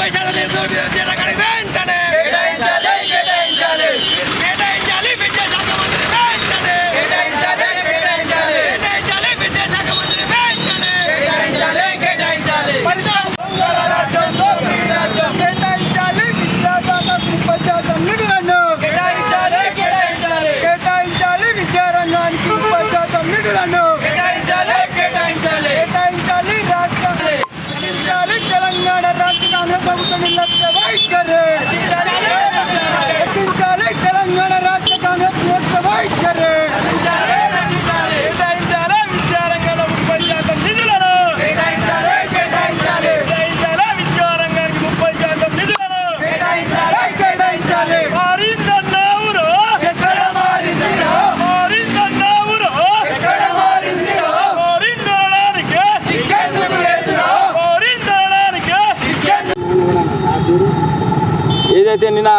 পয়সা ఏదైతే నిన్న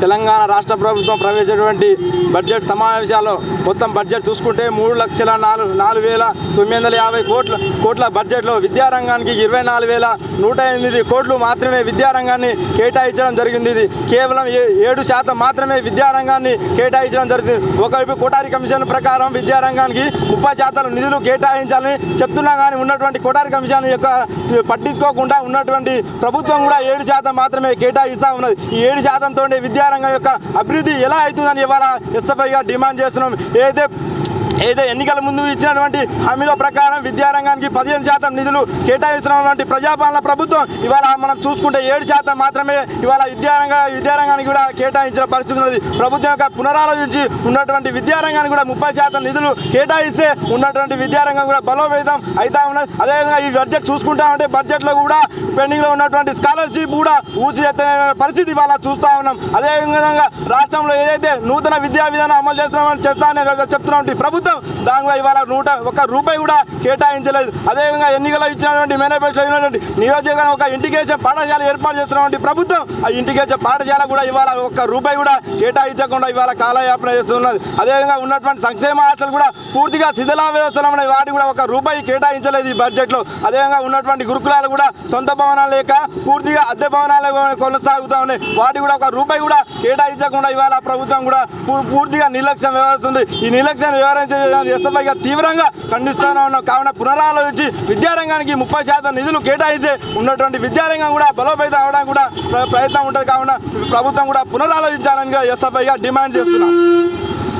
తెలంగాణ రాష్ట్ర ప్రభుత్వం ప్రవేశించినటువంటి బడ్జెట్ సమావేశాల్లో మొత్తం బడ్జెట్ చూసుకుంటే మూడు లక్షల నాలుగు నాలుగు వేల తొమ్మిది వందల యాభై కోట్ల కోట్ల బడ్జెట్లో విద్యారంగానికి ఇరవై నాలుగు వేల నూట ఎనిమిది కోట్లు మాత్రమే విద్యారంగాన్ని కేటాయించడం జరిగింది. ఇది కేవలం ఏ- ఏడు శాతం మాత్రమే విద్యారంగాన్ని కేటాయించడం జరిగింది. ఒకవైపు కోటారి కమిషన్ ప్రకారం విద్యారంగానికి ముప్పై శాతం నిధులు కేటాయించాలని చెప్తున్నా కానీ ఉన్నటువంటి కోటారి కమిషన్ యొక్క పట్టించుకోకుండా ఉన్నటువంటి ప్రభుత్వం కూడా ఏడు శాతం మాత్రమే కేటాయిస్తూ ఉన్నది. ఈ ఏడు శాతంతో విద్యారంగం యొక్క అభివృద్ధి ఎలా అవుతుందని ఇవాళ ఎస్ఎఫ్ఐగా డిమాండ్ చేస్తున్నాం. ఏదైతే ఏదైతే ఎన్నికల ముందు ఇచ్చినటువంటి హామీల ప్రకారం విద్యారంగానికి పదిహేను శాతం నిధులు కేటాయిస్తున్నటువంటి ప్రజాపాలన ప్రభుత్వం ఇవాళ మనం చూసుకుంటే ఏడు శాతం మాత్రమే ఇవాళ విద్యారంగ విద్యారంగానికి కూడా కేటాయించిన పరిస్థితి ఉన్నది. ప్రభుత్వం యొక్క పునరాలోచించి ఉన్నటువంటి విద్యారంగానికి కూడా ముప్పై శాతం నిధులు కేటాయిస్తే ఉన్నటువంటి విద్యారంగం కూడా బలోపేతం అవుతా ఉన్నది. అదేవిధంగా ఈ బడ్జెట్ చూసుకుంటా ఉంటే బడ్జెట్లో కూడా పెండింగ్లో ఉన్నటువంటి స్కాలర్షిప్ కూడా ఊసి పరిస్థితి ఇవాళ చూస్తూ ఉన్నాం. అదేవిధంగా రాష్ట్రంలో ఏదైతే నూతన విద్యా విధానం అమలు చేస్తున్నామని చేస్తానని చెప్తున్నటువంటి ప్రభుత్వం దాని కూడా ఇవాళ నూట ఒక రూపాయి కూడా కేటాయించలేదు. అదేవిధంగా ఎన్నికల్లో ఇచ్చినటువంటి మేనిఫెస్టో ఇచ్చినటువంటి నియోజకవర్గం ఒక ఇంటిగ్రేషన్ పాఠశాల ఏర్పాటు చేస్తున్నటువంటి ప్రభుత్వం ఆ ఇంటిగ్రేషన్ పాఠశాల కూడా ఇవాళ ఒక్క రూపాయి కూడా కేటాయించకుండా ఇవాళ కాలయాపన చేస్తున్నది. అదేవిధంగా ఉన్నటువంటి సంక్షేమ హాస్టల్ కూడా పూర్తిగా శిథిలా వేస్తున్నాం వాటి కూడా ఒక రూపాయి కేటాయించలేదు ఈ బడ్జెట్లో. అదేవిధంగా ఉన్నటువంటి గురుకులాలు కూడా సొంత భవనాలు లేక పూర్తిగా అద్దె భవనాలు కొనసాగుతూ ఉన్నాయి. వాటి కూడా ఒక రూపాయి కూడా కేటాయించకుండా ఇవాళ ప్రభుత్వం కూడా పూర్తిగా నిర్లక్ష్యం వ్యవహరిస్తుంది. ఈ నిర్లక్ష్యం వ్యవహరించే ఎస్ఎఫ్ఐగా తీవ్రంగా ఖండిస్తూనే ఉన్నాం కావున పునరాలోచించి విద్యారంగానికి ముప్పై శాతం నిధులు కేటాయిస్తే ఉన్నటువంటి విద్యారంగం కూడా బలోపేతం అవడానికి కూడా ప్రయత్నం ఉంటుంది కావున ప్రభుత్వం కూడా పునరాలోచించాలని ఎస్ఎఫ్ఐగా డిమాండ్ చేస్తున్నాం.